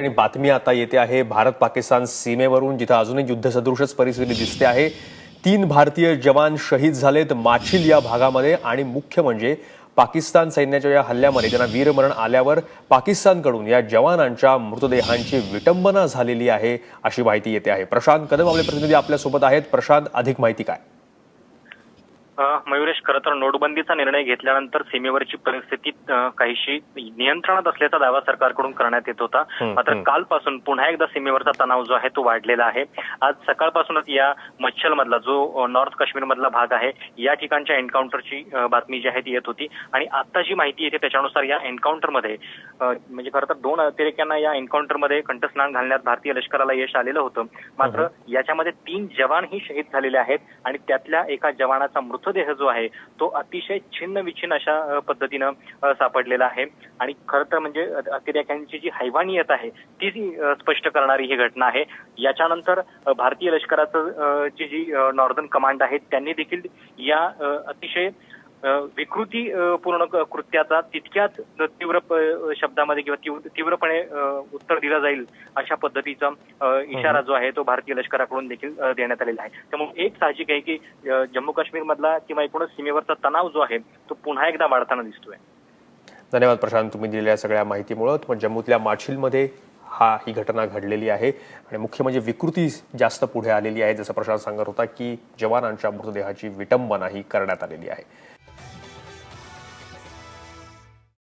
आणि बातमी आता येते आहे भारत पाकिस्तान सीमेवरून जिथं अजूनही युद्धसदृशच परिस्थिती दिसते आहे. तीन भारतीय जवान शहीद झालेत माछिल या भागामध्ये आणि मुख्य म्हणजे पाकिस्तान सैन्याच्या या हल्ल्यामध्ये. त्यांना वीरमरण आल्यावर पाकिस्तानकडून या जवानांच्या मृतदेहांची विटंबना झालेली आहे अशी माहिती येते आहे. प्रशांत कदम आपले प्रतिनिधी आपल्यासोबत आहेत. प्रशांत अधिक माहिती काय? मयुरेश खरं तर नोटबंदीचा निर्णय घेतल्यानंतर सीमेवरची परिस्थिती काहीशी नियंत्रणात असल्याचा दावा सरकारकडून करण्यात येत होता. मात्र. कालपासून पुन्हा एकदा सीमेवरचा तणाव जो आहे तो वाढलेला आहे. आज सकाळपासूनच या मच्छल मधला जो नॉर्थ काश्मीर मधला भाग आहे या ठिकाणच्या एन्काउंटरची बातमी जी आहे ती येत होती. आणि आता जी माहिती येते त्याच्यानुसार या एन्काउंटरमध्ये म्हणजे खरं तर दोन अतिरेक्यांना या एन्काउंटरमध्ये कंठस्नान घालण्यात भारतीय लष्कराला यश आलेलं होतं. मात्र याच्यामध्ये तीन जवानही शहीद झालेले आहेत आणि त्यातल्या एका जवानाचा मृतदेह जो आहे तो अतिशय छिन्न विछिन्न अशा पद्धतीनं सापडलेला आहे. आणि खरं तर म्हणजे अतिरेक्यांची जी हैवानियत आहे ती जी, स्पष्ट करणारी ही घटना आहे. याच्यानंतर भारतीय लष्कराचं जी ची जी नॉर्दर्न कमांड आहे त्यांनी देखील या अतिशय विकृती पूर्ण कृत्याचा तितक्याच तीव्र शब्दामध्ये किंवा तीव्र- तीव्रपणे उत्तर दिलं जाईल अशा पद्धतीचा इशारा जो आहे तो भारतीय लष्कराकडून देखील देण्यात आलेला आहे. त्यामुळे एक साहजिक आहे की जम्मू काश्मीर मधला किंवा एकूणच सीमेवरचा तणाव जो आहे तो पुन्हा एकदा वाढताना दिसतोय. धन्यवाद प्रशांत तुम्ही दिलेल्या सगळ्या माहितीमुळं. पण जम्मूतल्या माछिलमध्ये हा ही घटना घडलेली आहे. आणि मुख्य म्हणजे विकृती जास्त पुढे आलेली आहे. जसं प्रशांत सांगत होता की जवानांच्या मृतदेहाची विटंबना ही करण्यात आलेली आहे.